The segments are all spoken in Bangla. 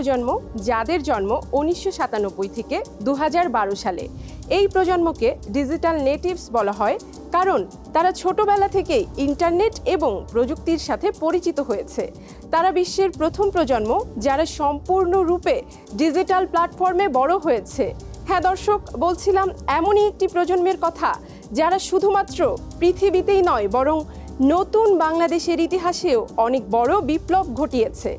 প্রজন্ম যাদের জন্ম উনিশশো সাতানব্বই থেকে দু হাজার বারো সালে। এই প্রজন্মকে ডিজিটাল নেটিভস বলা হয় কারণ তারা ছোটবেলা থেকেই ইন্টারনেট এবং প্রযুক্তির সাথে পরিচিত হয়েছে। তারা বিশ্বের প্রথম প্রজন্ম যারা সম্পূর্ণরূপে ডিজিটাল প্ল্যাটফর্মে বড় হয়েছে। হ্যাঁ দর্শক, বলছিলাম এমনই একটি প্রজন্মের কথা যারা শুধুমাত্র পৃথিবীতেই নয়, বরং নতুন বাংলাদেশের ইতিহাসেও অনেক বড় বিপ্লব ঘটিয়েছে।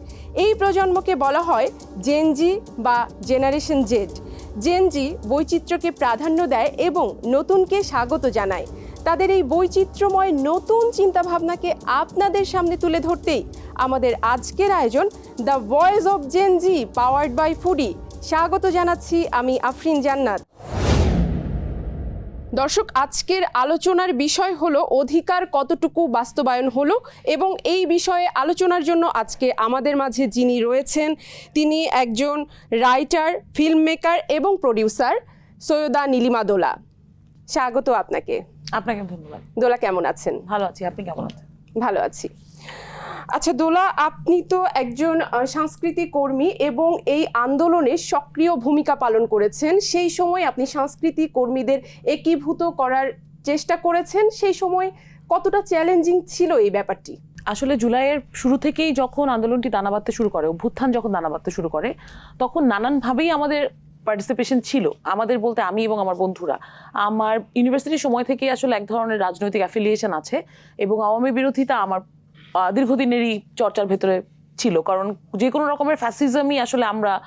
এই প্রজন্মকে বলা হয় জেনজি বা জেনারেশন জেড জেনজি বৈচিত্র্যকে প্রাধান্য দেয় এবং নতুনকে স্বাগত জানায়। তাদের এই বৈচিত্র্যময় নতুন চিন্তাভাবনাকে আপনাদের সামনে তুলে ধরতেই আমাদের আজকের আয়োজন the voice of Gen Z powered by foodie স্বাগত জানাচ্ছি আমি আফরিন জান্নাত। দর্শক আজকের আলোচনার বিষয় হলো অধিকার কতটুকু বাস্তবায়ন হলো এবং এই বিষয়ে আলোচনার জন্য আজকে আমাদের মাঝে যিনি রয়েছেন তিনি একজন রাইটার ফিল্ম মেকার এবং প্রডিউসার সৈয়দা নীলিমা দোলা স্বাগত আপনাকে। আপনাকে ধন্যবাদ। দোলা কেমন আছেন? ভালো আছি। আপনি কেমন আছেন? ভালো আছি। আচ্ছা দোলা, আপনি তো একজন সাংস্কৃতিক কর্মী এবং এই আন্দোলনে সক্রিয় ভূমিকা পালন করেছেন। সেই সময় আপনি সাংস্কৃতিক কর্মীদের একীভূত করার চেষ্টা করেছেন। সেই সময় কতটা চ্যালেঞ্জিং ছিল এই ব্যাপারটি? আসলে জুলাইয়ের শুরু থেকেই যখন আন্দোলনটি দানা বাঁধতে শুরু করে, অভ্যুত্থান যখন দানা বাঁধতে শুরু করে, তখন নানানভাবেই আমাদের পার্টিসিপেশন ছিল। আমাদের বলতে আমি এবং আমার বন্ধুরা। আমার ইউনিভার্সিটির সময় থেকেই আসলে এক ধরনের রাজনৈতিক অ্যাফিলিয়েশন আছে এবং আওয়ামী বিরোধিতা আমার দীর্ঘদিনেরই চর্চার ভেতরে ছিল, কারণ যে কোনো রকমের ফ্যাসিজমই আসলে আমরা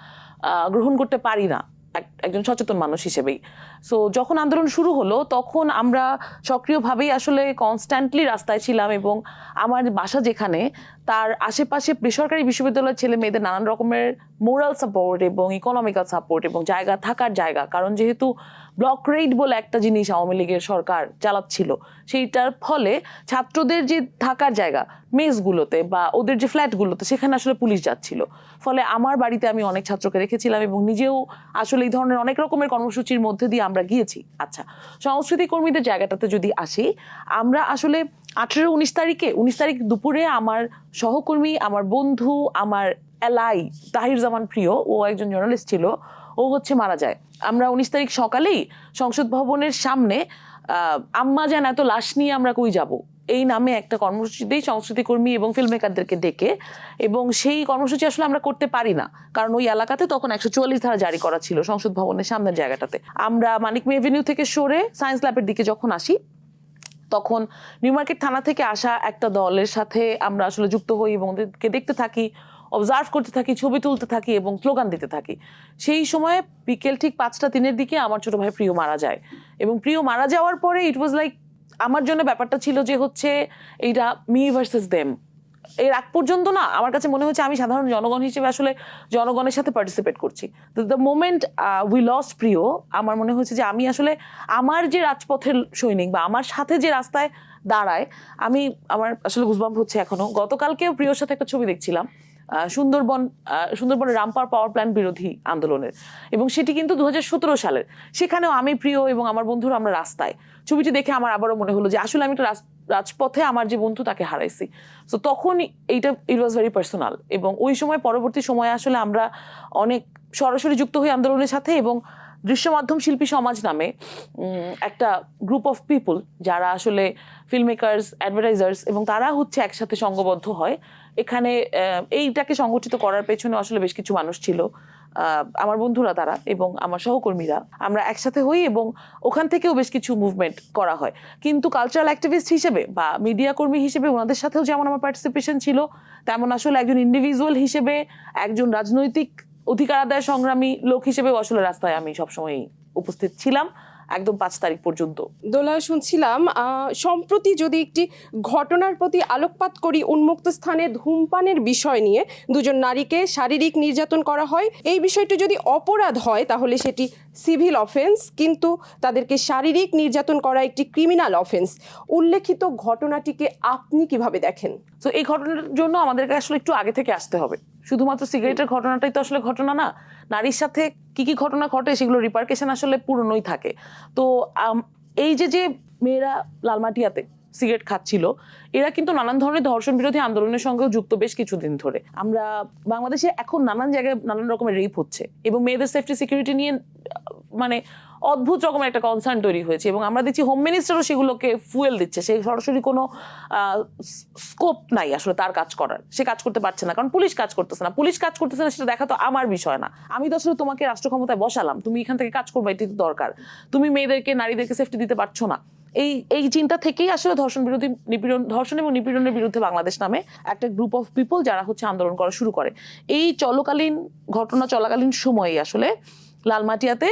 গ্রহণ করতে পারি না। এক- একজন সচেতন মানুষ হিসেবেই। সো যখন আন্দোলন শুরু হলো, তখন আমরা সক্রিয়ভাবেই আসলে কনস্ট্যান্টলি রাস্তায় ছিলাম এবং আমার বাসা যেখানে, তার আশেপাশে বেসরকারি বিশ্ববিদ্যালয়ের ছেলে মেয়েদের নানান রকমের মোরাল সাপোর্ট এবং ইকোনমিক্যাল সাপোর্ট এবং জায়গা, থাকার জায়গা। কারণ যেহেতু ব্লক রেড বলে একটা জিনিস আওয়ামী লীগের সরকার চালাচ্ছিল, সেইটার ফলে ছাত্রদের যে থাকার জায়গা, মেসগুলোতে বা ওদের যে ফ্ল্যাটগুলোতে, সেখানে আসলে পুলিশ যাচ্ছিল। ফলে আমার বাড়িতে আমি অনেক ছাত্রকে রেখেছিলাম এবং নিজেও আসলে এই ধরনের অনেক রকমের কর্মসূচির মধ্যে দিয়ে আমরা গিয়েছি। আচ্ছা সংস্কৃতি কর্মীদের জায়গাটাতে যদি আসি, আমরা আসলে আঠেরো উনিশ তারিখে, উনিশ তারিখ দুপুরে আমার সহকর্মী, আমার বন্ধু, আমার এলাই তাহির জামান প্রিয়, ও একজন জার্নালিস্ট ছিল, ও হচ্ছে মারা যায়। আমরা উনিশ তারিখ সকালেই সংসদ ভবনের সামনে আম্মা যেন এত লাশ নিয়ে আমরা কই যাব? এই নামে একটা কর্মসূচিতেই সংস্কৃতি কর্মী এবং ফিল্ম মেকারদেরকে ডেকে এবং সেই কর্মসূচি আসলে আমরা করতে পারি না। কারণ ওই এলাকাতে তখন একশো চুয়াল্লিশ ধারা জারি করা ছিল সংসদ ভবনের সামনের জায়গাটাতে। আমরা মানিক এভিনিউ থেকে সরে সায়েন্স ল্যাবের দিকে যখন আসি, তখন নিউ মার্কেট থানা থেকে আসা একটা দলের সাথে আমরা আসলে যুক্ত হই এবং ওদেরকে দেখতে থাকি অবজার্ভ করতে থাকি, ছবি তুলতে থাকি এবং স্লোগান দিতে থাকি। সেই সময় বিকেল ঠিক পাঁচটা দিনের দিকে আমার ছোট ভাই প্রিয় মারা যায়। এবং প্রিয় মারা যাওয়ার পরে ইট ওয়াজ লাইক আমার জন্য ব্যাপারটা ছিল যে হচ্ছে এইটা মি ভার্সেস দেম। এর আগ পর্যন্ত না, আমার কাছে মনে হচ্ছে আমি সাধারণ জনগণ হিসেবে আসলে জনগণের সাথে পার্টিসিপেট করছি। দ্য মোমেন্ট উই লস্ট প্রিয়, আমার মনে হচ্ছে যে আমি আসলে আমার যে রাজপথের সৈনিক বা আমার সাথে যে রাস্তায় দাঁড়ায়, আমি, আমার আসলে গুজবাম্প হচ্ছে এখনও। গতকালকেও প্রিয়র সাথে একটা ছবি দেখছিলাম। সুন্দরবন সুন্দরবনের রামপার পাওয়ার প্ল্যান্ট বিরোধী আন্দোলনের। এবং সেটি কিন্তু দু সালের। সেখানেও আমি প্রিয় এবং আমার বন্ধুরা আমরা রাস্তায়। ছবিটি দেখে আমার আবারও মনে হলো যে, আসলে আমি একটা রাজপথে আমার যে বন্ধু তাকে হারাইছি। তো তখন এইটা ইট ওয়াজ ভেরি পার্সোনাল এবং ওই সময় পরবর্তী সময়ে আসলে আমরা অনেক সরাসরি যুক্ত হই আন্দোলনের সাথে এবং দৃশ্য মাধ্যম শিল্পী সমাজ নামে একটা গ্রুপ অফ পিপল যারা আসলে ফিল্ম মেকার্স অ্যাডভার্টাইজার্স এবং তারা হচ্ছে একসাথে সংঘবদ্ধ হয়। এখানে এইটাকে সংগঠিত করার পেছনে আসলে বেশ কিছু মানুষ ছিল আমার বন্ধুরা তারা এবং আমার সহকর্মীরা। আমরা একসাথে হই এবং ওখান থেকেও বেশ কিছু মুভমেন্ট করা হয়। কিন্তু কালচারাল অ্যাক্টিভিস্ট হিসেবে বা মিডিয়া কর্মী হিসেবে ওনাদের সাথেও যেমন আমার পার্টিসিপেশন ছিল, তেমন আসলে একজন ইন্ডিভিজুয়াল হিসেবে, একজন রাজনৈতিক অধিকার আদায় সংগ্রামী লোক হিসেবে আসলে রাস্তায় আমি সবসময় উপস্থিত ছিলাম একদম পাঁচ তারিখ পর্যন্ত। দোলা শুনছিলাম সম্প্রতি যদি একটি ঘটনার প্রতি আলোকপাত করি উন্মুক্ত স্থানে ধূমপানের বিষয় নিয়ে দুজন নারীকে শারীরিক নির্যাতন করা হয় এই বিষয়টি যদি অপরাধ হয় তাহলে সেটি সিভিল অফেন্স কিন্তু তাদেরকে শারীরিক নির্যাতন করা একটি ক্রিমিনাল অফেন্স। উল্লেখিত ঘটনাটিকে আপনি কীভাবে দেখেন? তো এই ঘটনার জন্য আমাদেরকে আসলে একটু আগে থেকে আসতে হবে। শুধুমাত্র সিগারেটের ঘটনাটাই তো আসলে ঘটনা না, নারীর সাথে কি কি ঘটনা ঘটে সেগুলো রিপার্কেশন আসলে পুরনোই থাকে। তো এই যে যে মেয়েরা লালমাটিয়াতে সিগারেট খাচ্ছিল, এরা কিন্তু নানান ধরনের ধর্ষণ বিরোধী আন্দোলনের সঙ্গেও যুক্ত বেশ কিছুদিন ধরে। আমরা, বাংলাদেশে এখন নানান জায়গায় নানান রকমের রেপ হচ্ছে এবং মেয়েদের সেফটি সিকিউরিটি নিয়ে মানে অদ্ভুত রকমের একটা কনসার্ন তৈরি হয়েছে এবং আমরা দেখছি হোম মিনিস্টারও সেগুলোকে ফুয়েল দিচ্ছে। সে সরাসরি কোনো স্কোপ নাই আসলে তার কাজ করার। সে কাজ করতে পারছে না, কারণ পুলিশ কাজ করতেছে না। পুলিশ কাজ করতেছে না, সেটা দেখা তো আমার বিষয় না। আমি তো আসলে তোমাকে রাষ্ট্র ক্ষমতায় বসালাম, তুমি এখান থেকে কাজ করবে, এটি দরকার। তুমি মেয়েদেরকে, নারীদেরকে সেফটি দিতে পারছ না। এই এই চিন্তা থেকেই আসলে ধর্ষণ বিরোধী নিপীড়ন, ধর্ষণ এবং নিপীড়নের বিরুদ্ধে বাংলাদেশ নামে একটা গ্রুপ অফ পিপল যারা হচ্ছে আন্দোলন করা শুরু করে। এই চলকালীন ঘটনা চলাকালীন সময়ে আসলে লালমাটিয়াতে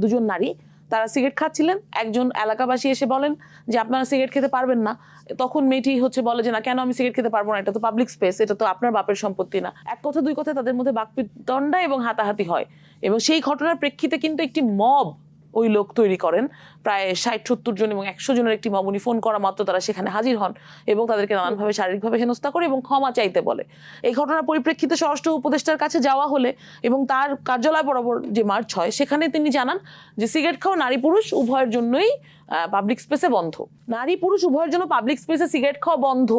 দুজন নারী, তারা সিগারেট খাচ্ছিলেন। একজন এলাকাবাসী এসে বলেন যে, আপনারা সিগারেট খেতে পারবেন না। তখন মেয়েটি হচ্ছে বলে যে, না, কেন আমি সিগারেট খেতে পারব না? এটা তো পাবলিক স্পেস এটা তো আপনার বাপের সম্পত্তি না। এক কথা, দুই কথা, তাদের মধ্যে বাকপিতণ্ডা এবং হাতাহাতি হয়। এবং সেই ঘটনার প্রেক্ষিতে কিন্তু একটি মব ওই লোক তৈরি করেন। প্রায় ষাট সত্তর জন এবং একশো জনের একটি মব উনি ফোন করা মাত্র তারা সেখানে হাজির হন এবং তাদেরকে নানানভাবে শারীরিকভাবে হেনস্থা করে এবং ক্ষমা চাইতে বলে। এই ঘটনার পরিপ্রেক্ষিতে স্বরাষ্ট্র উপদেষ্টার কাছে যাওয়া হলে এবং তার কার্যালয় বরাবর যে মার্চ হয় সেখানে তিনি জানান যে সিগারেট খাওয়া নারী পুরুষ উভয়ের জন্যই পাবলিক স্পেসে বন্ধ। নারী পুরুষ উভয়ের জন্য পাবলিক স্পেসে সিগারেট খাওয়া বন্ধ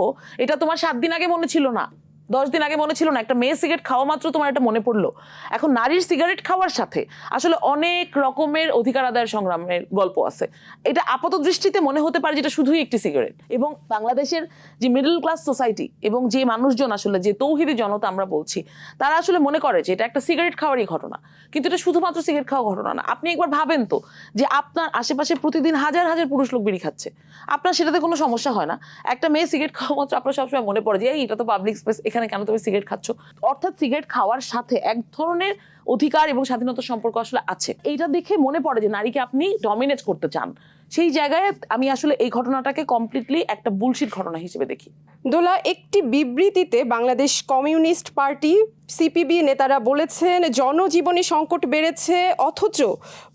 এটা তোমার সাত দিন আগে মনে ছিল না? দশ দিন আগে মনে ছিল না, একটা মেয়ে সিগারেট খাওয়া মাত্র তোমার এটা মনে পড়ল। এখন নারীর সিগারেট খাওয়ার সাথে, আসলে অনেক রকমের অধিকার আদায়ের সংগ্রামের গল্প আছে। এটা আপাত দৃষ্টিতে মনে হতে পারে যেটা শুধুই একটি সিগারেট। এবং বাংলাদেশের যে মিডল ক্লাস সোসাইটি এবং যে মানুষজন আসলে, যে তৌহিদি জনতা আমরা বলছি, তারা আসলে মনে করে যে এটা একটা সিগারেট খাওয়ারই ঘটনা। কিন্তু এটা শুধুমাত্র সিগারেট খাওয়া ঘটনা না। আপনি একবার ভাবেন তো যে আপনার আশেপাশে প্রতিদিন হাজার হাজার পুরুষ লোক বিড়ি খাচ্ছে। আপনার সেটাতে কোনো সমস্যা হয় না। একটা মেয়ে সিগারেট খাওয়া মাত্র আপনার সবসময় মনে পড়ে যে এটা তো পাবলিক স্পেস এখানে কেন তুমি সিগারেট খাচ্ছ? অর্থাৎ সিগারেট খাওয়ার সাথে এক ধরনের অধিকার এবং স্বাধীনতার সম্পর্ক আসলে আছে। এইটা দেখে মনে পড়ে যে নারীকে আপনি ডমিনেট করতে চান। সেই জায়গায় আমি আসলে এই ঘটনাটাকে কমপ্লিটলি একটা বুলশিট ঘটনা হিসেবে দেখি। দোলা, একটি বিবৃতিতে বাংলাদেশ কমিউনিস্ট পার্টি সিপিবি নেতারা বলেছেন, জনজীবনে সংকট বেড়েছে, অথচ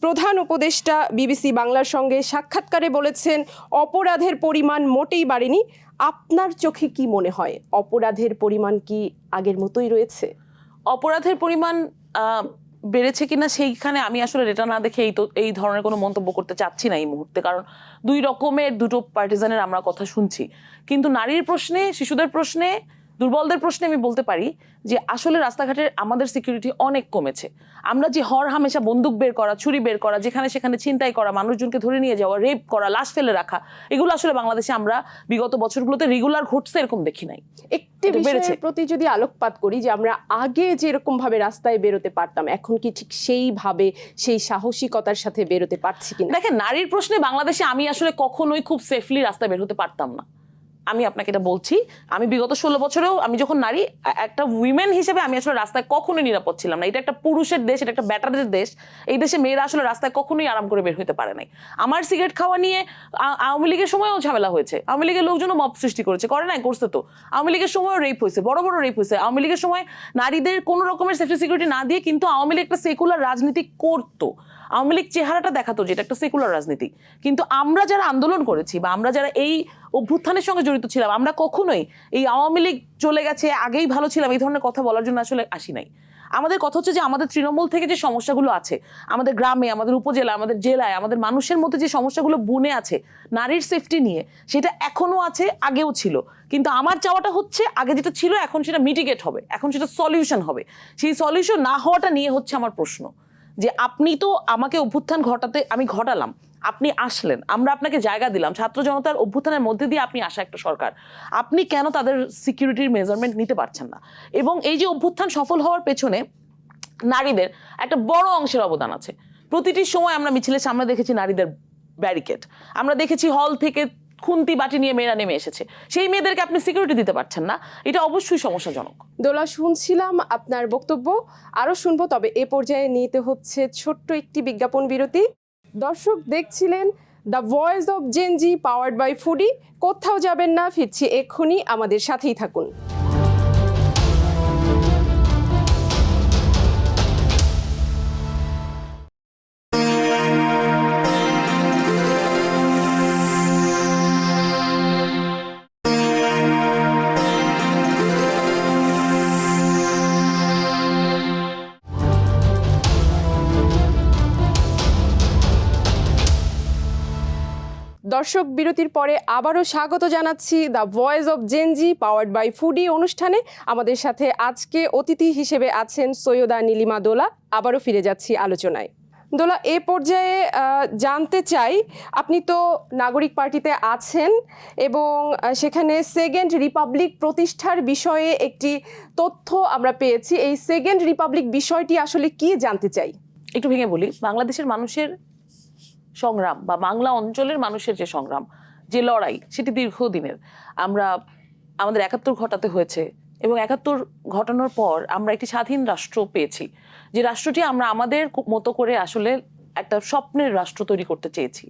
প্রধান উপদেষ্টা বিবিসি বাংলার সঙ্গে সাক্ষাৎকারে বলেছেন, অপরাধের পরিমাণ মোটেই বাড়েনি। আপনার চোখে কি মনে হয়? অপরাধের পরিমাণ কি আগের মতোই রয়েছে? অপরাধের পরিমাণ বেড়েছে কিনা সেইখানে আমি আসলে এটা না দেখে এই তো, এই ধরনের কোনো মন্তব্য করতে চাচ্ছি না এই মুহূর্তে। কারণ দুই রকমের, দুটো পার্টিজানের আমরা কথা শুনছি। কিন্তু নারীর প্রশ্নে, শিশুদের প্রশ্নে দুর্বলদের প্রশ্নে আমি বলতে পারি যে আসলে রাস্তাঘাটের আমাদের সিকিউরিটি অনেক কমেছে। আমরা যে হর হামেশা বন্দুক বের করা ছুরি বের করা যেখানে সেখানে ছিনতাই করা মানুষজনকে ধরে নিয়ে যাওয়া রেপ করা লাশ ফেলে রাখা এগুলো আসলে বাংলাদেশে আমরা বিগত বছরগুলোতে রেগুলার ঘটছে এরকম দেখি নাই। একটি। বিষয়ের প্রতি যদি আলোকপাত করি যে আমরা আগে যেরকম ভাবে রাস্তায় বেরোতে পারতাম এখন কি ঠিক সেইভাবে সেই সাহসিকতার সাথে বেরোতে পারছি কিনা? দেখেন নারীর প্রশ্নে বাংলাদেশে আমি আসলে কখনোই খুব সেফলি রাস্তায় বের হতে পারতাম না। আমি আপনাকে এটা বলছি, আমি বিগত ষোলো বছরেও আমি যখন নারী, একটা উইমেন হিসেবে আমি আসলে রাস্তায় কখনোই নিরাপদ ছিলাম না। এটা একটা পুরুষের দেশ, এটা একটা ব্যাটারদের দেশ। এই দেশে মেয়েরা আসলে রাস্তায় কখনোই আরাম করে বের হতে পারে নাই। আমার সিগারেট খাওয়া নিয়ে আওয়ামী লীগের সময়ও ঝামেলা হয়েছে। আওয়ামী লীগের লোকজনও মব সৃষ্টি করেছে, করে নাই, করছে তো। আওয়ামী লীগের সময়ও রেপ হয়েছে, বড় বড় রেপ হয়েছে। আওয়ামী লীগের সময় নারীদের কোনো রকমের সেফটি সিকিউরিটি না দিয়ে কিন্তু আওয়ামী লীগ একটা সেকুলার রাজনীতি করতো। আওয়ামী লীগ চেহারাটা দেখাতো যে এটা একটা সেকুলার রাজনীতি। কিন্তু আমরা যারা আন্দোলন করেছি বা আমরা যারা এই অভ্যুত্থানের সঙ্গে জড়িত ছিলাম। আমরা কখনোই এই আওয়ামী লীগ চলে গেছে, আগেই ভালো ছিলাম, এই ধরনের কথা বলার জন্য আসলে আসি নাই। আমাদের কথা হচ্ছে যে, আমাদের তৃণমূল থেকে যে সমস্যাগুলো আছে, আমাদের গ্রামে, আমাদের উপজেলা আমাদের জেলায়, আমাদের মানুষের মধ্যে যে সমস্যাগুলো বুনে আছে, নারীর সেফটি নিয়ে, সেটা এখনও আছে, আগেও ছিল। কিন্তু আমার চাওয়াটা হচ্ছে, আগে যেটা ছিল, এখন সেটা মিটিগেট হবে, এখন সেটা সলিউশন হবে। সেই সলিউশন না হওয়াটা নিয়ে হচ্ছে আমার প্রশ্ন। যে আপনি তো আমাকে অভ্যুত্থান ঘটাতে, আমি ঘটালাম আপনি আসলেন। আমরা আপনাকে জায়গা দিলাম। ছাত্র জনতার অভ্যুত্থানের মধ্যে দিয়ে আপনি আসা একটা সরকার। আপনি কেন তাদের সিকিউরিটির মেজারমেন্ট নিতে পারছেন না? এবং এই যে অভ্যুত্থান সফল হওয়ার পেছনে নারীদের একটা বড় অংশের অবদান আছে। প্রতিটি সময় আমরা মিছিলের সামনে দেখেছি নারীদের ব্যারিকেড আমরা দেখেছি হল থেকে খুন্তি বাটি নিয়ে মেয়েরা নেমে এসেছে। সেই মেয়েদেরকে আপনি সিকিউরিটি দিতে পারছেন না। এটা অবশ্যই সমস্যাজনক। দোলা, শুনছিলাম আপনার বক্তব্য। আরও শুনব, তবে এ পর্যায়ে নিতে হচ্ছে ছোট্ট একটি বিজ্ঞাপন বিরতি। দর্শক দেখছিলেন the voice of Gen Z powered by foodie. কোথাও যাবেন না, ফিরছি এক্ষুনি। আমাদের সাথেই থাকুন। দর্শক বিরতির পরে আবারও স্বাগত জানাচ্ছি the voice of Gen Z powered by foodie অনুষ্ঠানে। আমাদের সাথে আজকে অতিথি হিসেবে আছেন সৈয়দা নীলিমা দোলা। আবারও ফিরে যাচ্ছি আলোচনায়। দোলা, এ পর্যায়ে জানতে চাই, আপনি তো নাগরিক পার্টিতে আছেন এবং সেখানে সেকেন্ড রিপাবলিক প্রতিষ্ঠার বিষয়ে একটি তথ্য আমরা পেয়েছি। এই সেকেন্ড রিপাবলিক বিষয়টি আসলে কি জানতে চাই? একটু ভেঙে বলি, বাংলাদেশের মানুষের সংগ্রাম বা বাংলা অঞ্চলের মানুষের যে সংগ্রাম, যে লড়াই, সেটি দীর্ঘদিনের। আমরা, আমাদের একাত্তর ঘটাতে হয়েছে এবং একাত্তর ঘটানোর পর আমরা একটি স্বাধীন রাষ্ট্র পেয়েছি। যে রাষ্ট্রটি আমরা আমাদের মতো করে আসলে একটা স্বপ্নের রাষ্ট্র তৈরি করতে চেয়েছি।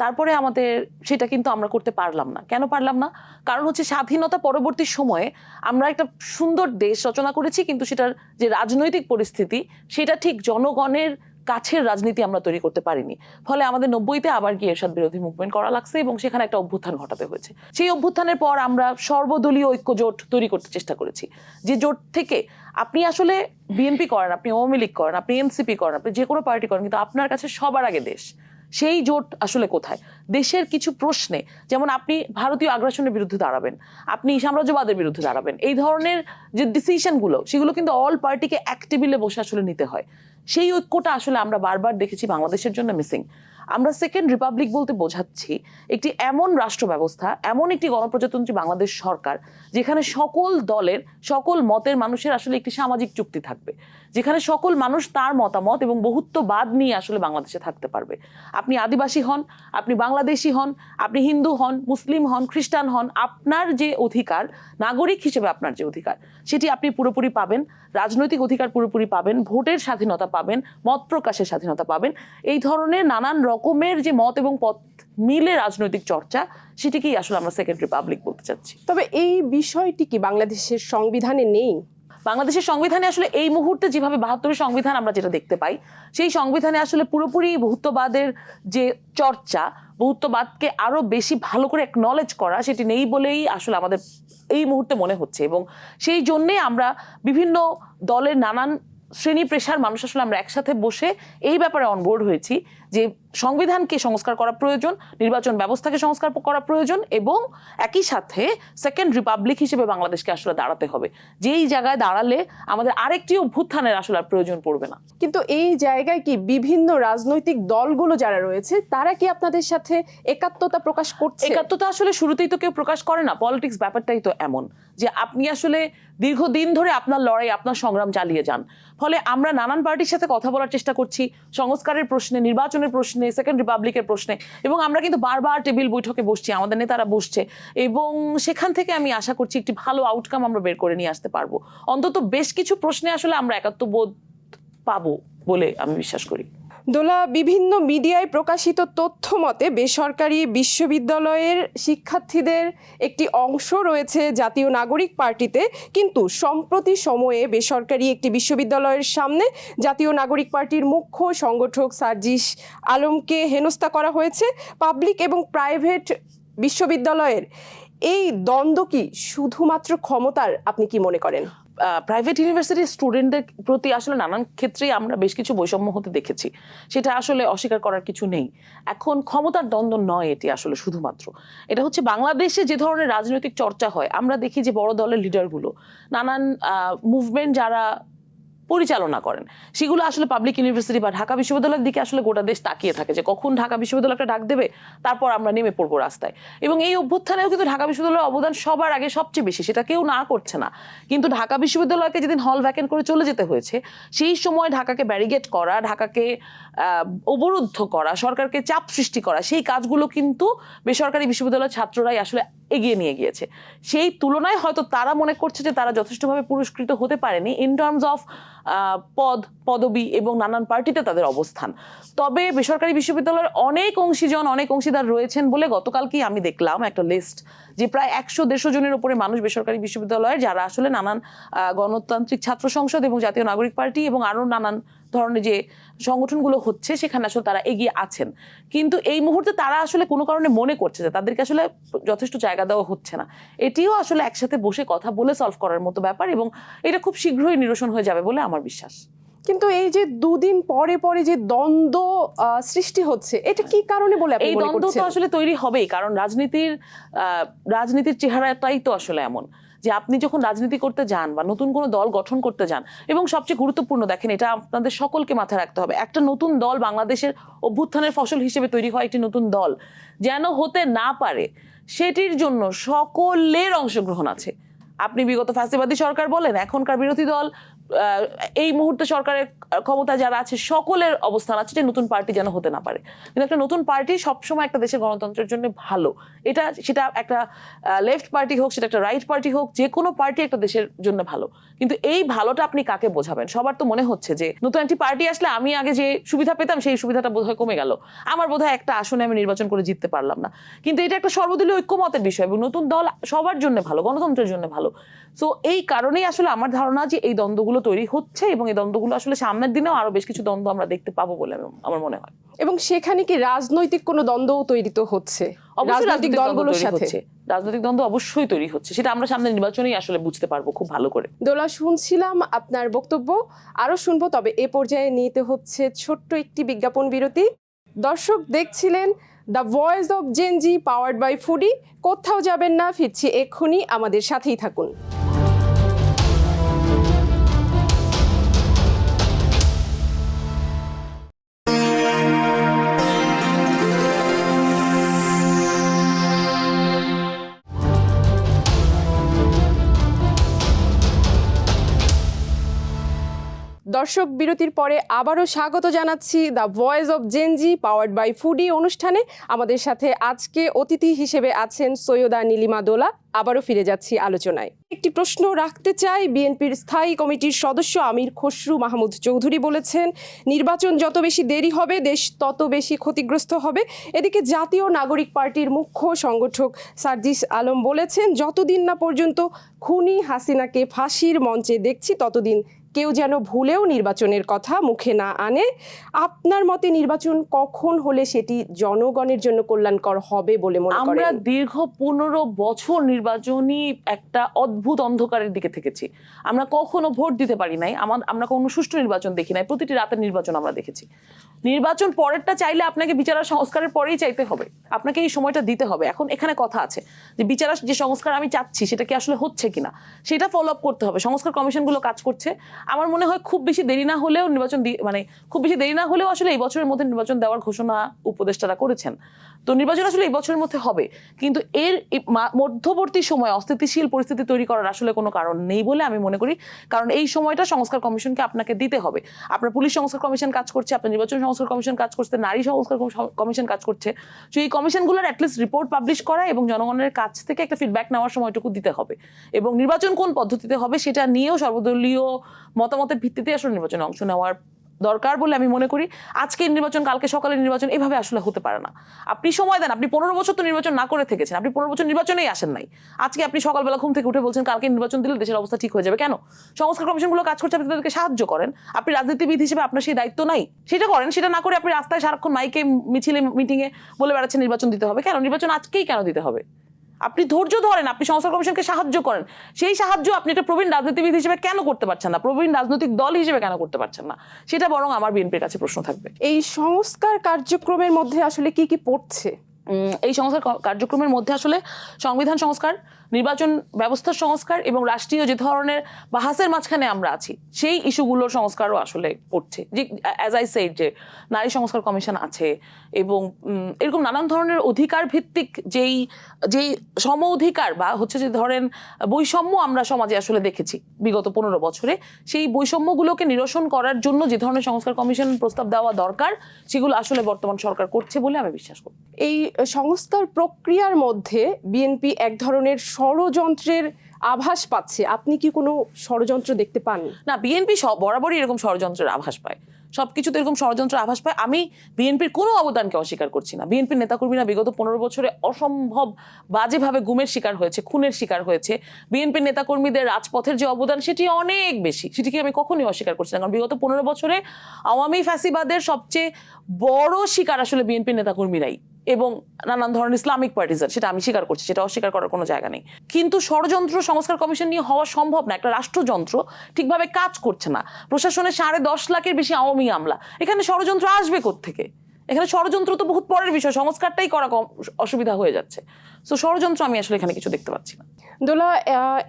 তারপরে আমাদের, সেটা কিন্তু আমরা করতে পারলাম না। কেন পারলাম না? কারণ হচ্ছে স্বাধীনতা পরবর্তী সময়ে আমরা একটা সুন্দর দেশ রচনা করেছি, কিন্তু সেটার যে রাজনৈতিক পরিস্থিতি, সেটা ঠিক জনগণের কাছের রাজনীতি আমরা তৈরি করতে পারিনি। ফলে আমাদের নব্বইতে আবার গিয়ে এরশাদ বিরোধী মুভমেন্ট করা লাগছে এবং সেখানে একটা অভ্যুত্থান ঘটাতে হয়েছে। সেই অভ্যুত্থানের পর আমরা সর্বদলীয় ঐক্য জোট তৈরি করতে চেষ্টা করেছি। যে জোট থেকে আপনি আসলে বিএনপি করেন, আপনি আওয়ামী লীগ করেন, আপনি এনসিপি করেন, আপনি যে কোনো পার্টি করেন, কিন্তু আপনার কাছে সবার আগে দেশ। সেই জোট আসলে কোথায়? দেশের কিছু প্রশ্নে, যেমন আপনি ভারতীয় আগ্রাসনের বিরুদ্ধে দাঁড়াবেন, আপনি সাম্রাজ্যবাদের বিরুদ্ধে দাঁড়াবেন, এই ধরনের যে ডিসিশনগুলো সেগুলো কিন্তু অল পার্টিকে এক টেবিলে বসে আসলে নিতে হয়। সেই ঐক্যটা আসলে আমরা বারবার দেখেছি বাংলাদেশের জন্য মিসিং আমরা সেকেন্ড রিপাবলিক বলতে বোঝাচ্ছি একটি এমন রাষ্ট্র ব্যবস্থা এমন একটি গণপ্রজাতন্ত্রী বাংলাদেশ সরকার, যেখানে সকল দলের, সকল মতের মানুষের আসলে একটি সামাজিক চুক্তি থাকবে। যেখানে সকল মানুষ তার মতামত এবং বহুত্ববাদ নিয়ে আসলে বাংলাদেশে থাকতে পারবে। আপনি আদিবাসী হন, আপনি বাংলাদেশি হন, আপনি হিন্দু হন, মুসলিম হন, খ্রিস্টান হন, আপনার যে অধিকার, নাগরিক হিসেবে আপনার যে অধিকার, সেটি আপনি পুরোপুরি পাবেন, রাজনৈতিক অধিকার পুরোপুরি পাবেন, ভোটের স্বাধীনতা পাবেন, মত প্রকাশের স্বাধীনতা পাবেন। এই ধরনের নানান রকমের যে মত এবং পথ মিলে রাজনৈতিক চর্চা সেটিকেই আসলে আমরা সেকেন্ড রিপাবলিক বলতে চাচ্ছি। তবে এই বিষয়টি কি বাংলাদেশের সংবিধানে নেই? বাংলাদেশের সংবিধানে আসলে এই মুহূর্তে যেভাবে বাহাত্তরের সংবিধান আমরা যেটা দেখতে পাই সেই সংবিধানে আসলে পুরোপুরি বহুত্ববাদের যে চর্চা বহুত্ববাদকে আরও বেশি ভালো করে একনলেজ করা সেটি নেই বলেই আসলে আমাদের এই মুহূর্তে মনে হচ্ছে। এবং সেই জন্যে আমরা বিভিন্ন দলের নানান শ্রেণি পেশার মানুষ আসলে আমরা একসাথে বসে এই ব্যাপারে অনবোর্ড হয়েছি যে সংবিধানকে সংস্কার করা প্রয়োজন নির্বাচন ব্যবস্থাকে সংস্কার করা প্রয়োজন এবং একই সাথে সেকেন্ড রিপাবলিক হিসেবে বাংলাদেশকে আসলে দাঁড়াতে হবে। যেই জায়গায় দাঁড়ালে আমাদের আরেকটি অভ্যুত্থানের আসলে আর প্রয়োজন পড়বে না। কিন্তু এই জায়গায় কি বিভিন্ন রাজনৈতিক দলগুলো যারা রয়েছে তারা কি আপনাদের সাথে একাত্মতা প্রকাশ করছে? একাত্মতা আসলে শুরুতেই তো কেউ প্রকাশ করে না। পলিটিক্স ব্যাপারটাই তো এমন যে আপনি আসলে দীর্ঘদিন ধরে আপনার লড়াই আপনার সংগ্রাম চালিয়ে যান। ফলে আমরা নানান পার্টির সাথে কথা বলার চেষ্টা করছি সংস্কারের প্রশ্নে নির্বাচনের প্রশ্নে সেকেন্ড রিপাবলিকের প্রশ্নে। এবং আমরা কিন্তু বারবার টেবিল বৈঠকে বসছি, আমাদের নেতারা বসছে। এবং সেখান থেকে আমি আশা করছি একটি ভালো আউটকাম আমরা বের করে নিয়ে আসতে পারব। অন্তত বেশ কিছু প্রশ্নে আসলে আমরা একাত্মবোধ পাবো বলে আমি বিশ্বাস করি। দোলা বিভিন্ন মিডিয়ায় প্রকাশিত তথ্য মতে, বেসরকারি বিশ্ববিদ্যালয়ের শিক্ষার্থীদের একটি অংশ রয়েছে জাতীয় নাগরিক পার্টিতে। কিন্তু সম্প্রতি সময়ে বেসরকারি একটি বিশ্ববিদ্যালয়ের সামনে জাতীয় নাগরিক পার্টির মুখ্য সংগঠক সার্জিস আলমকে হেনস্থা করা হয়েছে। পাবলিক এবং প্রাইভেট বিশ্ববিদ্যালয়ের এই দ্বন্দ্ব কি শুধুমাত্র ক্ষমতার, আপনি কি মনে করেন? প্রাইভেট ইউনিভার্সিটির স্টুডেন্টদের প্রতি আসলে নানান ক্ষেত্রেই আমরা বেশ কিছু বৈষম্য হতে দেখেছি। সেটা আসলে অস্বীকার করার কিছু নেই। এখন ক্ষমতার দ্বন্দ্ব নয় এটি আসলে শুধুমাত্র। এটা হচ্ছে বাংলাদেশে যে ধরনের রাজনৈতিক চর্চা হয়, আমরা দেখি যে বড় দলের লিডারগুলো নানান মুভমেন্ট যারা পরিচালনা করেন। সেগুলো আসলে পাবলিক ইউনিভার্সিটি বা ঢাকা বিশ্ববিদ্যালয়ের দিকে আসলে গোটা দেশ তাকিয়ে থাকে যে কখন ঢাকা বিশ্ববিদ্যালয় একটা ডাক দেবে, তারপর আমরা নেমে পড়ব রাস্তায়। এবং এই অভ্যুত্থানেও কিন্তু ঢাকা বিশ্ববিদ্যালয়ের অবদান সবার আগে সবচেয়ে বেশি, সেটা কেউ না করছে না। কিন্তু ঢাকা বিশ্ববিদ্যালয়কে যেদিন হল ভ্যাকেন্ট করে চলে যেতে হয়েছে, সেই সময় ঢাকাকে ব্যারিগেড করা, ঢাকাকে অবরুদ্ধ করা, সরকারকে চাপ সৃষ্টি করা, সেই কাজগুলো কিন্তু বেসরকারি বিশ্ববিদ্যালয়ের ছাত্ররাই আসলে এগিয়ে নিয়ে গিয়েছে। সেই তুলনায় হয়তো তারা মনে করছে যে তারা যথেষ্টভাবে পুরস্কৃত হতে পারেনি ইন টার্মস অফ পদ, পদবি এবং নানান পার্টিতে তাদের অবস্থান। তবে বেসরকারি বিশ্ববিদ্যালয়ের অনেক অংশীজন, অনেক অংশীদার রয়েছেন বলে গতকালকেই আমি দেখলাম একটা লিস্ট যে প্রায় একশো দেড়শো জনের উপরে মানুষ বেসরকারি বিশ্ববিদ্যালয়ের, যারা আসলে নানান গণতান্ত্রিক ছাত্র সংসদ এবং জাতীয় নাগরিক পার্টি এবং আরও নানান ধরনের যে সংগঠনগুলো হচ্ছে, সেখানে আসলে তারা এগিয়ে আছেন। কিন্তু এই মুহূর্তে তারা আসলে কোনো কারণে মনে করছে যে তাদেরকে আসলে যথেষ্ট জায়গা দেওয়া হচ্ছে না। এটিও আসলে একসাথে বসে কথা বলে সলভ করার মতো ব্যাপার এবং এটা খুব শীঘ্রই নিরসন হয়ে যাবে বলে আমার বিশ্বাস। কিন্তু এই যে দুদিন পরে পরে যে দ্বন্দ্ব সৃষ্টি হচ্ছে এটা কি কারণে বলে এই দ্বন্দ্ব তো আসলে তৈরি হবেই কারণ রাজনীতির রাজনীতির চেহারাটাই তো আসলে এমন যে আপনি যখন রাজনীতি করতে যান বা নতুন কোনো দল গঠন করতে যান এবং সবচেয়ে গুরুত্বপূর্ণ দেখেন এটা আপনাদের সকলকে মাথায় রাখতে হবে একটা নতুন দল বাংলাদেশের অভ্যুত্থানের ফসল হিসেবে তৈরি হয় একটি নতুন দল যেন হতে না পারে সেটির জন্য সকলের অংশগ্রহণ আছে। আপনি বিগত ফ্যাসিবাদী সরকার বলেন এখনকার বিরোধী দল এই মুহূর্তে সরকারের ক্ষমতা যারা আছে, সকলের অবস্থান আছে যে নতুন পার্টি যেন হতে না পারে। কিন্তু একটা নতুন পার্টি সবসময় একটা দেশের গণতন্ত্রের জন্য ভালো। এটা, সেটা একটা লেফট পার্টি হোক, সেটা একটা রাইট পার্টি হোক, যে কোনো পার্টি একটা দেশের জন্য ভালো। কিন্তু এই ভালোটা আপনি কাকে বোঝাবেন? সবার তো মনে হচ্ছে যে নতুন একটি পার্টি আসলে আমি আগে যে সুবিধা পেতাম, সেই সুবিধাটা বোধহয় কমে গেল। আমার বোধহয় একটা আসনে আমি নির্বাচন করে জিততে পারলাম না। কিন্তু এটা একটা সর্বদলীয় ঐক্যমতের বিষয় এবং নতুন দল সবার জন্য ভালো, গণতন্ত্রের জন্য ভালো। সো এই কারণেই আসলে আমার ধারণা যে এই দ্বন্দ্বগুলো তৈরি হচ্ছে এবং এই দ্বন্দ্বগুলো আসলে সামনের দিনেও আরও বেশ কিছু দ্বন্দ্ব আমরা দেখতে পাবো বলে আমার মনে হয়। এবং সেখানে কি রাজনৈতিক কোনো দ্বন্দ্বও তৈরি তো হচ্ছে? রাজনৈতিক দলগুলোর সাথে। রাজনৈতিক দ্বন্দ্ব অবশ্যই তৈরি হচ্ছে। সেটা আমরা সামনে নির্বাচনেই আসলে বুঝতে পারব খুব ভালো করে। দোলা শুনছিলাম আপনার বক্তব্য। আরও শুনব তবে এ পর্যায়ে নিতে হচ্ছে ছোট্ট একটি বিজ্ঞাপন বিরতি। দর্শক দেখছিলেন the voice of Gen Z powered by foodie কোথাও যাবেন না, ফিরছি এক্ষুনি, আমাদের সাথেই থাকুন। দর্শক বিরতির পরে আবারও স্বাগত জানাচ্ছি the voice of Gen Z powered by foodie অনুষ্ঠানে। আমাদের সাথে আজকে অতিথি হিসেবে আছেন সৈয়দা নীলিমা দোলা। আবারও ফিরে যাচ্ছি আলোচনায়। একটি প্রশ্ন রাখতে চাই, বিএনপির স্থায়ী কমিটির সদস্য আমির খসরু মাহমুদ চৌধুরী বলেছেন, নির্বাচন যত বেশি দেরি হবে, দেশ তত বেশি ক্ষতিগ্রস্ত হবে। এদিকে জাতীয় নাগরিক পার্টির মুখ্য সংগঠক সার্জিস আলম বলেছেন, যতদিন না পর্যন্ত খুনি হাসিনাকে ফাঁসির মঞ্চে দেখছি, ততদিন কেউ যেন ভুলেও নির্বাচনের কথা মুখে না আনে। আপনার মতে নির্বাচন কখন হলে সেটি জনগণের জন্য কল্যাণকর হবে বলে মনে আমরা দীর্ঘ পনেরো বছর নির্বাচনী একটা অদ্ভুত অন্ধকারের দিকে থেকেছি। আমরা কখনো ভোট দিতে পারি নাই। আমার আমরা কোনো সুষ্ঠু নির্বাচন দেখি নাই। প্রতিটি রাতের নির্বাচন আমরা দেখেছি। নির্বাচন পরেরটা চাইলে আপনাকে বিচারা সংস্কারের পরেই চাইতে হবে। আপনাকে এই সময়টা দিতে হবে। এখন এখানে কথা আছে যে বিচারা যে সংস্কার আমি চাচ্ছি সেটা কি আসলে হচ্ছে কিনা? সেটা ফলো আপ করতে হবে। সংস্কার কমিশনগুলো কাজ করছে। আমার মনে হয় খুব বেশি দেরি না হলেও নির্বাচন মানে খুব বেশি দেরি না হলেও আসলে এই বছরের মধ্যে নির্বাচন দেওয়ার ঘোষণা উপদেষ্টারা করেছেন। তো নির্বাচন আসলে এই বছরের মধ্যে হবে। কিন্তু এর মধ্যবর্তী সময় অস্থিতিশীল পরিস্থিতি তৈরি করার আসলে কোনো কারণ নেই বলে আমি মনে করি। কারণ এই সময়টা সংস্কার কমিশনকে আপনাকে দিতে হবে। আপনার পুলিশ সংস্কার কমিশন কাজ করছে, আপনার নির্বাচন সংস্কার কমিশন কাজ করছে, নারী সংস্কার কমিশন কাজ করছে। তো এই কমিশনগুলোর অ্যাটলিস্ট রিপোর্ট পাবলিশ করা এবং জনগণের কাছ থেকে একটা ফিডব্যাক নেওয়ার সময়টুকু দিতে হবে। এবং নির্বাচন কোন পদ্ধতিতে হবে সেটা নিয়েও সর্বদলীয় মতামতের ভিত্তিতে আসলে নির্বাচনে অংশ নেওয়ার দরকার বলে আমি মনে করি, আজকের নির্বাচন, কালকে সকালের নির্বাচন এভাবে আসলে হতে পারে না। আপনি সময় দেন, আপনি পনেরো বছর তো নির্বাচন না করে থেকেছেন, আপনি পনেরো বছর নির্বাচনেই আসেন নাই। আজকে আপনি সকালবেলা ঘুম থেকে উঠে বলছেন, কালকে নির্বাচন দিলে দেশের অবস্থা ঠিক হয়ে যাবে। কেন? সংস্কার কমিশনগুলো কাজ করছে, আপনি তাদেরকে সাহায্য করেন। আপনি রাজনীতিবিদ হিসেবে আপনার সেই দায়িত্ব নাই। সেটা করেন, সেটা না করে আপনি রাস্তায় সারাক্ষণ মাইকে, মিছিলে, মিটিংয়ে বলে বেড়াচ্ছেন, নির্বাচন দিতে হবে। কেন? নির্বাচন আজকেই কেন দিতে হবে? আপনি ধৈর্য ধরেন, আপনি সংস্কার কমিশনকে সাহায্য করেন। সেই সাহায্য আপনি একটা প্রবীণ রাজনীতিবিদ হিসেবে কেন করতে পারছেন না? প্রবীণ রাজনৈতিক দল হিসেবে কেন করতে পারছেন না? সেটা বরং আমার বিএনপির কাছে প্রশ্ন থাকবে। এই সংস্কার কার্যক্রমের মধ্যে আসলে কি কি পড়ছে? এই সংস্কার কার্যক্রমের মধ্যে আসলে সংবিধান সংস্কার, নির্বাচন ব্যবস্থার সংস্কার এবং রাষ্ট্রীয় যে ধরনের বাহাসের মাঝখানে আমরা আছি, সেই ইস্যুগুলোর সংস্কারও আসলে পড়ছে যে অ্যাজ আই সেড যে নারী সংস্কার কমিশন আছে এবং এরকম নানান ধরনের অধিকার ভিত্তিক যেই যেই সম অধিকার বা হচ্ছে যে ধরেন বৈষম্য আমরা সমাজে আসলে দেখেছি বিগত পনেরো বছরে, সেই বৈষম্যগুলোকে নিরসন করার জন্য যে ধরনের সংস্কার কমিশন প্রস্তাব দেওয়া দরকার, সেগুলো আসলে বর্তমান সরকার করছে বলে আমি বিশ্বাস করি। এই সংস্কার প্রক্রিয়ার মধ্যে বিএনপি এক ধরনের ষড়যন্ত্রের আভাস পাচ্ছে। আপনি কি কোনো ষড়যন্ত্র দেখতে পান? না বিএনপি বরাবরই এরকম ষড়যন্ত্রের আভাস পায়। সব সবকিছুতে এরকম ষড়যন্ত্রের আভাস পায়। আমি বিএনপির কোনো অবদানকে অস্বীকার করছি না। বিএনপির নেতাকর্মীরা বিগত পনেরো বছরে অসম্ভব বাজেভাবে গুমের শিকার হয়েছে, খুনের শিকার হয়েছে। বিএনপির নেতাকর্মীদের রাজপথের যে অবদান, সেটি অনেক বেশি। সেটিকে আমি কখনোই অস্বীকার করছি না। কারণ বিগত পনেরো বছরে আওয়ামী ফ্যাসিবাদের সবচেয়ে বড় শিকার আসলে বিএনপির নেতাকর্মীরাই। এবং নানান ধরনের ইসলামিক পার্টিজান সেটা আমি স্বীকার করছি সেটা অস্বীকার করার কোনো জায়গা নেই। কিন্তু ষড়যন্ত্র সংস্কার কমিশন নিয়ে হওয়া সম্ভব না একটা রাষ্ট্রযন্ত্র ঠিকভাবে কাজ করছে না। প্রশাসনের সাড়ে দশ লাখের বেশি আওয়ামী আমলা। এখানে ষড়যন্ত্র আসবে থেকে এখানে ষড়যন্ত্র তো বহুত পরের বিষয় সংস্কারটাই করা কম অসুবিধা হয়ে যাচ্ছে। তো ষড়যন্ত্র আমি আসলে এখানে কিছু দেখতে পাচ্ছি না। দোলা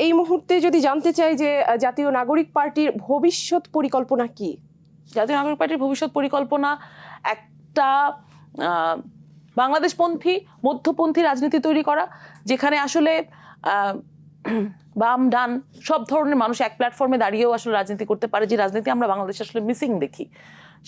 এই মুহূর্তে যদি জানতে চাই যে জাতীয় নাগরিক পার্টির ভবিষ্যৎ পরিকল্পনা কি? জাতীয় নাগরিক পার্টির ভবিষ্যৎ পরিকল্পনা একটা আহ, বাংলাদেশপন্থী, মধ্যপন্থী রাজনীতি তৈরি করা, যেখানে আসলে বাম, ডান, সব ধরনের মানুষ এক প্ল্যাটফর্মে দাঁড়িয়েও আসলে রাজনীতি করতে পারে, যে রাজনীতি আমরা বাংলাদেশে আসলে মিসিং দেখি।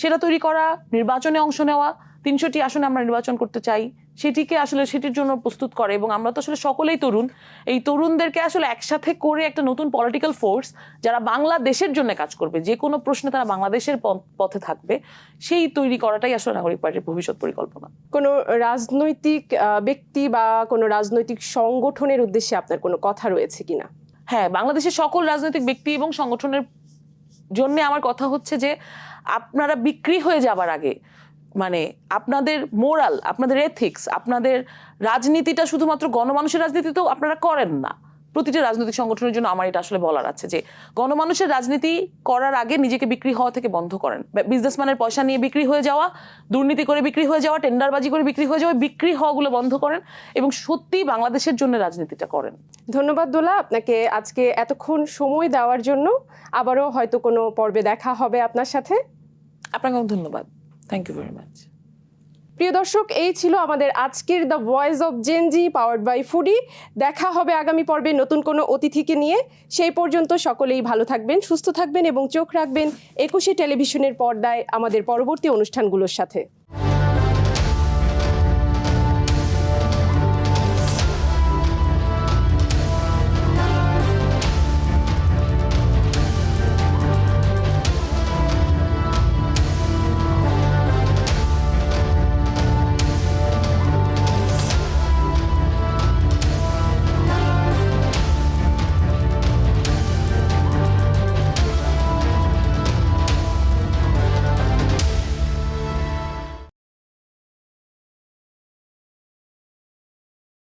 সেটা তৈরি করা, নির্বাচনে অংশ নেওয়া তিনশোটি আসনে আমরা নির্বাচন করতে চাই সেটিকে আসলে সেটির জন্য প্রস্তুত করে এবং আমরা তো আসলে সকলেই তরুণ। এই তরুণদেরকে আসলে একসাথে করে একটা নতুন পলিটিক্যাল ফোর্স যারা বাংলাদেশের জন্য কাজ করবে যে কোনো প্রশ্নে তারা বাংলাদেশের পথ- থাকবে সেই তৈরি করাটাই আসলে নাগরিক পার্টির ভবিষ্যৎ পরিকল্পনা। কোনো রাজনৈতিক ব্যক্তি বা কোনো রাজনৈতিক সংগঠনের উদ্দেশ্যে আপনার কোনো কথা রয়েছে কিনা? হ্যাঁ বাংলাদেশের সকল রাজনৈতিক ব্যক্তি এবং সংগঠনের জন্য আমার কথা হচ্ছে যে আপনারা বিক্রি হয়ে যাবার আগে মানে আপনাদের মোরাল আপনাদের এথিক্স আপনাদের রাজনীতিটা শুধুমাত্র গণমানুষের রাজনীতি তো আপনারা করেন না। প্রতিটি রাজনৈতিক সংগঠনের জন্য আমার এটা আসলে বলার আছে যে গণমানুষের রাজনীতি করার আগে নিজেকে বিক্রি হওয়া থেকে বন্ধ করেন। বিজনেসম্যানের পয়সা নিয়ে বিক্রি হয়ে যাওয়া দুর্নীতি করে বিক্রি হয়ে যাওয়া টেন্ডারবাজি করে বিক্রি হয়ে যাওয়া বিক্রি হওয়াগুলো বন্ধ করেন এবং সত্যি বাংলাদেশের জন্য রাজনীতিটা করেন। ধন্যবাদ দোলা আপনাকে আজকে এতক্ষণ সময় দেওয়ার জন্য। আবারও হয়তো কোনো পর্বে দেখা হবে আপনার সাথে। আপনাকে ধন্যবাদ। থ্যাংক ইউ ভেরি মাচ প্রিয় দর্শক, এই ছিল আমাদের আজকের the voice of Gen Z powered by foodie দেখা হবে আগামী পর্বে নতুন কোনো অতিথিকে নিয়ে। সেই পর্যন্ত সকলেই ভালো থাকবেন, সুস্থ থাকবেন এবং চোখ রাখবেন একুশে টেলিভিশনের পর্দায় আমাদের পরবর্তী অনুষ্ঠানগুলোর সাথে।